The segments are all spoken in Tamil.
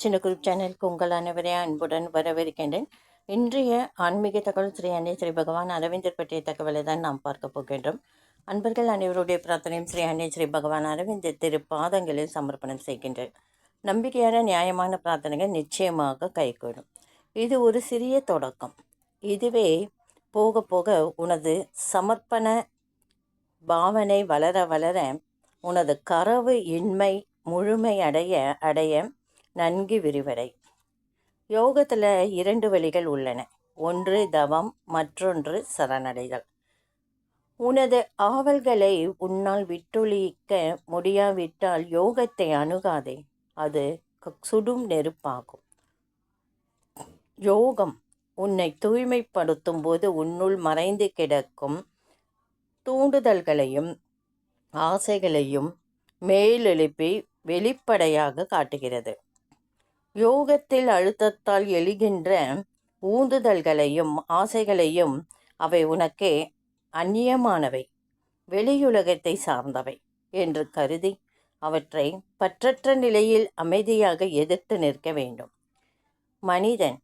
சின்ன குரூப் சேனலுக்கு உங்கள் அனைவரையும் அன்புடன் வரவேற்கின்றேன். இன்றைய ஆன்மீக தகவல் ஸ்ரீ அன்னை ஸ்ரீ பகவான் அரவிந்தர் பற்றிய தகவலை தான் நாம் பார்க்க போகின்றோம். அன்பர்கள் அனைவருடைய பிரார்த்தனையும் ஸ்ரீ அன்னை ஸ்ரீ பகவான் அரவிந்தர் திரு பாதங்களில் சமர்ப்பணம் செய்கின்றேன். நம்பிக்கையான நியாயமான பிரார்த்தனைகள் நிச்சயமாக கைகூடும். இது ஒரு சிறிய தொடக்கம். இதுவே போக போக உனது சமர்ப்பண பாவனை வளர வளர உனது கரவு இன்மை முழுமை அடைய அடைய நன்கு விரிவடை. யோகத்தில் இரண்டு வழிகள் உள்ளன. ஒன்று தவம் மற்றொன்று சரணடைதல். உனது ஆவல்களை உன்னால் விட்டொழிக்க முடியாவிட்டால் யோகத்தை அணுகாதே. அது க- சுடும் நெருப்பாகும். யோகம் உன்னை தூய்மைப்படுத்தும் போது உன்னுள் மறைந்து கிடக்கும் தூண்டுதல்களையும் ஆசைகளையும் மேலெழுப்பி வெளிப்படையாக காட்டுகிறது. யோகத்தில் அழுத்தத்தால் எழுகின்ற ஊந்துதல்களையும் ஆசைகளையும் அவை உனக்கே அந்நியமானவை. வெளியுலகத்தை சார்ந்தவை என்று கருதி அவற்றை பற்றற்ற நிலையில் அமைதியாக எதிர்த்து நிற்க வேண்டும். மனிதன்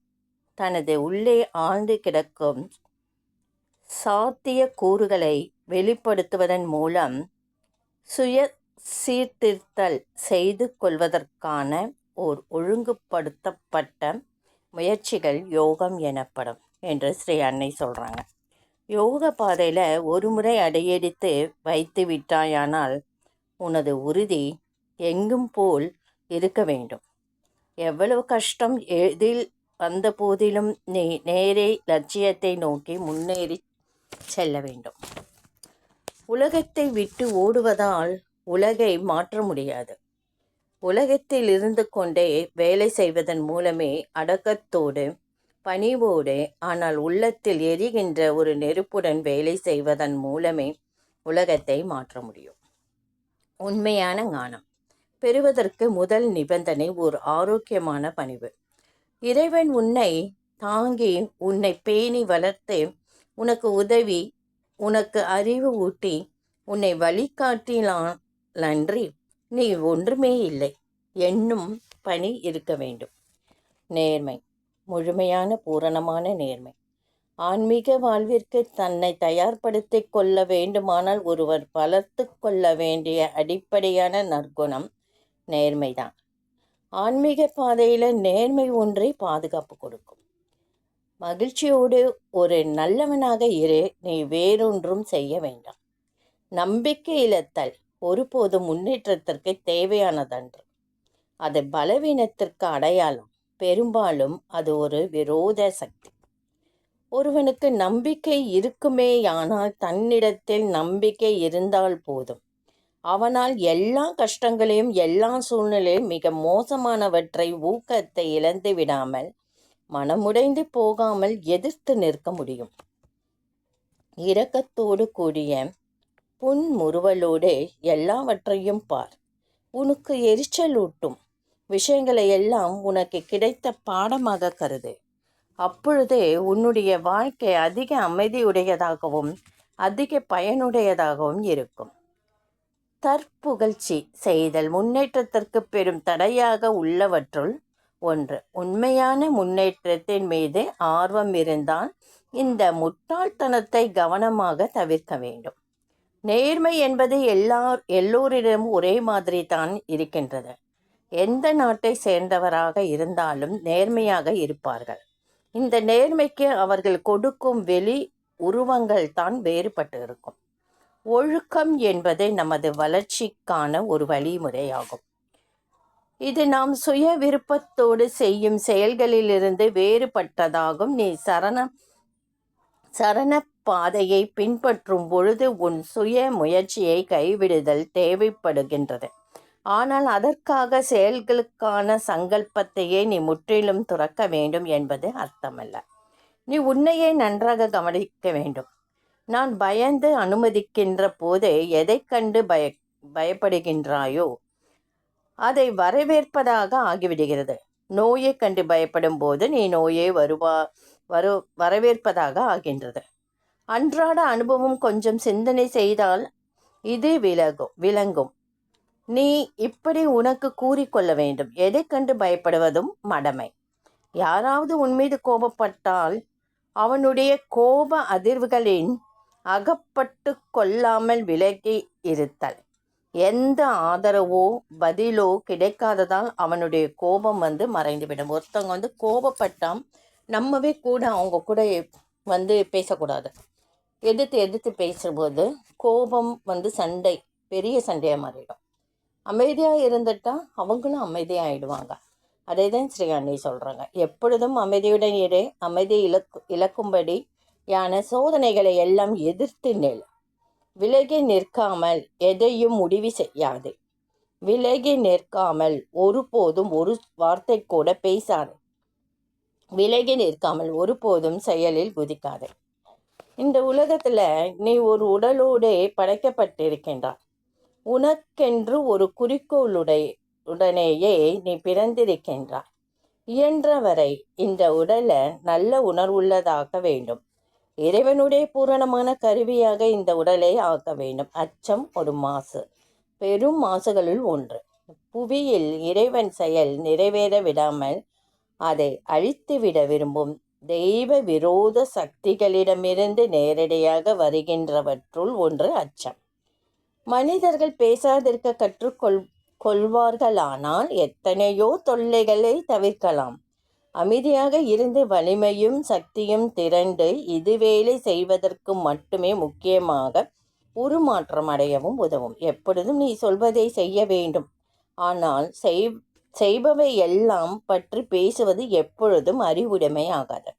தனது உள்ளே ஆழ்ந்து கிடக்கும் சாத்திய கூறுகளை வெளிப்படுத்துவதன் மூலம் சுய சீர்திருத்தல் செய்து கொள்வதற்கான ஓர் ஒழுங்குபடுத்தப்பட்ட முயற்சிகள் யோகம் எனப்படும் என்று ஸ்ரீ அன்னை சொல்கிறாங்க யோக பாதையில் ஒரு முறை அடையெடுத்து வைத்து விட்டாயானால் உனது உறுதி எங்கும் போல் இருக்க வேண்டும். எவ்வளவு கஷ்டம் எதில் வந்த போதிலும் நீ நேரே லட்சியத்தை நோக்கி முன்னேறி செல்ல வேண்டும். உலகத்தை விட்டு ஓடுவதால் உலகை மாற்ற முடியாது. உலகத்தில் இருந்து கொண்டே வேலை செய்வதன் மூலமே அடக்கத்தோடு பணிவோடு ஆனால் உள்ளத்தில் எரிகின்ற ஒரு நெருப்புடன் வேலை செய்வதன் மூலமே உலகத்தை மாற்ற முடியும். உண்மையான ஞானம். பெறுவதற்கு முதல் நிபந்தனை ஒரு ஆரோக்கியமான பணிவு. இறைவன் உன்னை தாங்கி உன்னை பேணி வளர்த்து உனக்கு உதவி உனக்கு அறிவு ஊட்டி உன்னை வழிகாட்டினாலன்றி நீ ஒன்றுமே இல்லை. என்னும் பணி இருக்க வேண்டும். நேர்மை. முழுமையான பூரணமான நேர்மை. ஆன்மீக வாழ்விற்கு தன்னை தயார்படுத்திக் கொள்ள வேண்டுமானால் ஒருவர் வளர்த்து கொள்ள வேண்டிய அடிப்படையான நற்குணம் நேர்மைதான். ஆன்மீக பாதையில் நேர்மை ஒன்றே பாதுகாப்பு கொடுக்கும். மகிழ்ச்சியோடு ஒரு நல்லவனாக இரு நீ வேறொன்றும் செய்ய வேண்டாம். நம்பிக்கை இழத்தல் ஒருபோதும் முன்னேற்றத்திற்கு தேவையானதன்று. அது பலவீனத்திற்கு அடையாளம் பெரும்பாலும் அது ஒரு விரோத சக்தி. ஒருவனுக்கு நம்பிக்கை இருக்குமேயானால் தன்னிடத்தில் நம்பிக்கை இருந்தால் போதும். அவனால் எல்லா கஷ்டங்களையும் எல்லா சூழ்நிலையும் மிக மோசமானவற்றை ஊக்கத்தை இழந்து விடாமல் மனமுடைந்து போகாமல் எதிர்த்து நிற்க முடியும். இரக்கத்தோடு கூடிய புன்முறுவலோடு எல்லாவற்றையும் பார். உனக்கு எரிச்சலூட்டும் விஷயங்களை எல்லாம் உனக்கு கிடைத்த பாடமாக கருது. அப்பொழுதே உன்னுடைய வாழ்க்கை அதிக அமைதியுடையதாகவும் அதிக பயனுடையதாகவும் இருக்கும். தற்புகழ்ச்சி செய்தல் முன்னேற்றத்திற்கு பெரும் தடையாக உள்ளவற்றுள் ஒன்று. உண்மையான முன்னேற்றத்தின் மீது ஆர்வம் இருந்தால் இந்த முட்டாள்தனத்தை கவனமாக தவிர்க்க வேண்டும். நேர்மை என்பது எல்லார் எல்லோரிடமும் ஒரே மாதிரி தான் இருக்கின்றது. எந்த நாட்டை சேர்ந்தவராக இருந்தாலும் நேர்மையாக இருப்பார்கள். இந்த நேர்மைக்கு அவர்கள் கொடுக்கும் வெளி உருவங்கள் தான் வேறுபட்டு இருக்கும். ஒழுக்கம் என்பது நமது வளர்ச்சிக்கான ஒரு வழிமுறையாகும். இது நாம் சுய விருப்பத்தோடு செய்யும் செயல்களிலிருந்து வேறுபட்டதாகும். நீ சரண சரண பாதையை பின்பற்றும் பொழுது உன் சுய முயற்சியை கைவிடுதல் தேவைப்படுகின்றது. ஆனால் அதற்காக செயல்களுக்கான சங்கல்பத்தையே நீ முற்றிலும் துறக்க வேண்டும் என்பது அர்த்தமல்ல. நீ உன்னையே நன்றாக கவனிக்க வேண்டும். நான் பயந்து அனுமதிக்கின்ற போது எதைக் கண்டு பய பயப்படுகின்றாயோ அதை வரவேற்பதாக ஆகிவிடுகிறது. நோயை கண்டு பயப்படும் போது நீ நோயை வருவா வரு வரவேற்பதாக ஆகின்றது. அன்றாட அனுபவம் கொஞ்சம் சிந்தனை செய்தால் இது விலகும் விளங்கும். நீ இப்படி உனக்கு கூறிக்கொள்ள வேண்டும். எதை கண்டு பயப்படுவதும் மடமை. யாராவது உன்மீது கோபப்பட்டால் அவனுடைய கோப அதிர்வுகளின் அகப்பட்டு கொள்ளாமல் விலகி இருத்தல். எந்த ஆதரவோ பதிலோ கிடைக்காததால் அவனுடைய கோபம் வந்து மறைந்துவிடும். ஒருத்தவங்க வந்து கோபப்பட்டால் நம்மவே கூட அவங்க கூட வந்து பேசக்கூடாது. எதிர்த்து எதிர்த்து பேசும்போது கோபம் வந்து சண்டை பெரிய சண்டையாக மாறிடும். அமைதியாக இருந்துட்டால் அவங்களும் அமைதியாகிடுவாங்க அதே தான் ஸ்ரீ அண்ணி சொல்கிறாங்க எப்பொழுதும் அமைதியுடன் இரு. அமைதி இலக்கு இழக்கும்படி யான சோதனைகளை எல்லாம் எதிர்த்து நில். விலகி நிற்காமல் எதையும் முடிவு செய்யாது. விலகி நிற்காமல் ஒருபோதும் ஒரு வார்த்தை கூட பேசாது. விலகி நிற்காமல் ஒருபோதும் செயலில் குதிக்காது. இந்த உலகத்தில் நீ ஒரு உடலோடே படைக்கப்பட்டிருக்கின்றாய். உனக்கென்று ஒரு குறிக்கோளுடைய உடனேயே நீ பிறந்திருக்கின்றாய். இயன்றவரை இந்த உடலை நல்ல உணர்வுள்ளதாக்க வேண்டும். இறைவனுடைய பூரணமான கருவியாக இந்த உடலை ஆக்க வேண்டும். அச்சம் ஒரு மாசு. பெரும் மாசுகளுள் ஒன்று. புவியில் இறைவன் செயல் நிறைவேற விடாமல் அதை அழித்துவிட விரும்பும் தெய்வ விரோத சக்திகளிடமிருந்து நேரடியாக வருகின்றவற்றுள் ஒன்று அச்சம். மனிதர்கள் பேசாதிருக்க கற்றுக்கொள் கொள்வார்களானால் எத்தனையோ தொல்லைகளை தவிர்க்கலாம். அமைதியாக இருந்து வலிமையும் சக்தியும் திரண்டு இது வேலை செய்வதற்கு மட்டுமே முக்கியமாக உருமாற்றம் அடையவும் உதவும். எப்பொழுதும் நீ சொல்வதை செய்ய வேண்டும். ஆனால் செய் செய்பவை எல்லாம் பற்றி பேசுவது எப்பொழுதும் அறிவுடைமை ஆகாது.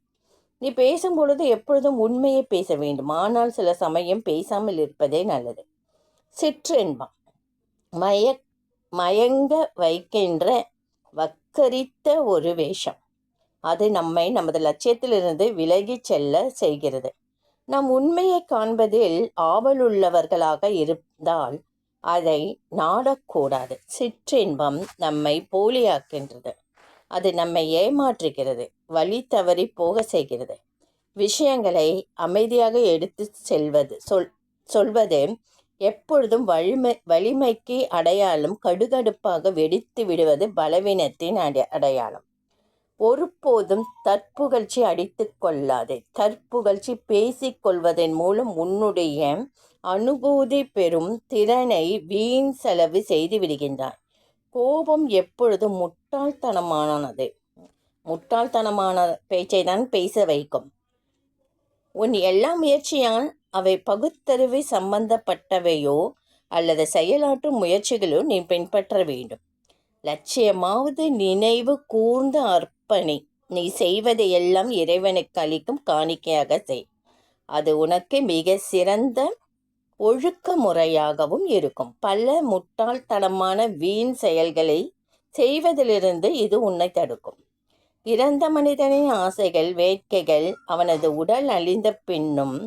நீ பேசும் பொழுது எப்பொழுதும் உண்மையை பேச வேண்டும். ஆனால் சில சமயம் பேசாமல் இருப்பதே நல்லது. சிற்றென்பம் மய மயங்க வைக்கின்ற வக்கரித்த ஒரு வேஷம். அது நம்மை நமது லட்சியத்திலிருந்து விலகி செல்ல செய்கிறது. நாம் உண்மையை காண்பதில் ஆவலுள்ளவர்களாக இருந்தால் அதை நாடக்கூடாது. சிற்றின்பம் நம்மை போலியாக்கின்றது. அது நம்மை ஏமாற்றுகிறது. வழி தவறி போக செய்கிறது. விஷயங்களை அமைதியாக எடுத்து செல்வது சொல் சொல்வது எப்பொழுதும் வலிமை வலிமைக்கு அடையாளம் கடுகடுப்பாக வெடித்து விடுவது பலவீனத்தின் அடை அடையாளம். ஒருபோதும் தற்புகழ்ச்சி அடித்து கொள்ளாதே. தற்புகழ்ச்சி பேசிக்கொள்வதன் மூலம் உன்னுடைய அனுபூதி பெறும் திறனை வீண் செலவு செய்து விடுகின்றார் கோபம் எப்பொழுதும் முட்டாள்தனமானது? முட்டாள்தனமான பேச்சை தான் பேச வைக்கும். உன் எல்லா முயற்சியால் அவை பகுத்தறிவு சம்பந்தப்பட்டவையோ அல்லது செயலாற்றும் முயற்சிகளோ நீ பின்பற்ற வேண்டும். லட்சியமாவது நினைவு கூர்ந்த அர்ப்பணி நீ செய்வதையெல்லாம் இறைவனுக்கு அளிக்கும் காணிக்கையாக செய். அது உனக்கு மிக சிறந்த ஒழுக்க முறையாகவும் இருக்கும். பல முட்டாள்தனமான வீண் செயல்களை செய்வதிலிருந்து இது உன்னை தடுக்கும். இறந்த மனிதனின் ஆசைகள் வேட்கைகள் அவனது உடல் அழிந்த பின்னும்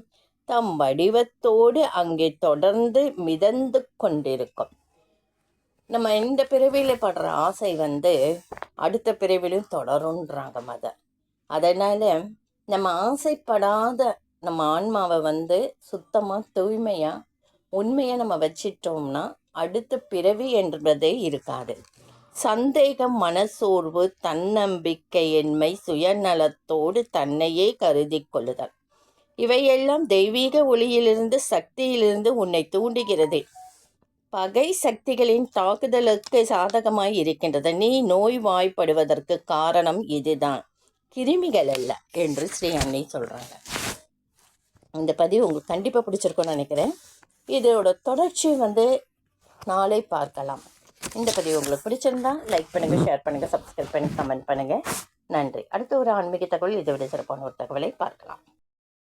தம் வடிவத்தோடு அங்கே தொடர்ந்து மிதந்து கொண்டிருக்கும். நம்ம இந்த பிறவியில் படுற ஆசை வந்து அடுத்த பிறவிலும் தொடரும்ன்றாங்க மதர். அதனால் நம்ம ஆசைப்படாத நம்ம ஆன்மாவை வந்து சுத்தமாக தூய்மையாக உண்மையாக நம்ம வச்சிட்டோம்னா அடுத்த பிறவி என்பதே இருக்காது. சந்தேகம் மனசோர்வு தன்னம்பிக்கையின்மை சுயநலத்தோடு தன்னையே கருதி கொள்ளுதல். இவையெல்லாம் தெய்வீக ஒளியிலிருந்து சக்தியிலிருந்து உன்னை தூண்டுகிறது. பகை சக்திகளின் தாக்குதலுக்கு சாதகமாய் இருக்கின்றது. நீ நோய் வாய்ப்படுவதற்கு காரணம் இதுதான். கிருமிகள் அல்ல என்று ஸ்ரீ அன்னை சொல்கிறாங்க இந்த பதிவு உங்களுக்கு கண்டிப்பாக பிடிச்சிருக்கும்னு நினைக்கிறேன். இதோட தொடர்ச்சி வந்து நாளை பார்க்கலாம். இந்த பதிவு உங்களுக்கு பிடிச்சிருந்தா லைக் பண்ணுங்கள் ஷேர் பண்ணுங்கள் சப்ஸ்கிரைப் பண்ணி கமெண்ட் பண்ணுங்கள் நன்றி. அடுத்த ஒரு ஆன்மீக தகவல் இதை விட சிறப்பான ஒரு தகவலை பார்க்கலாம்.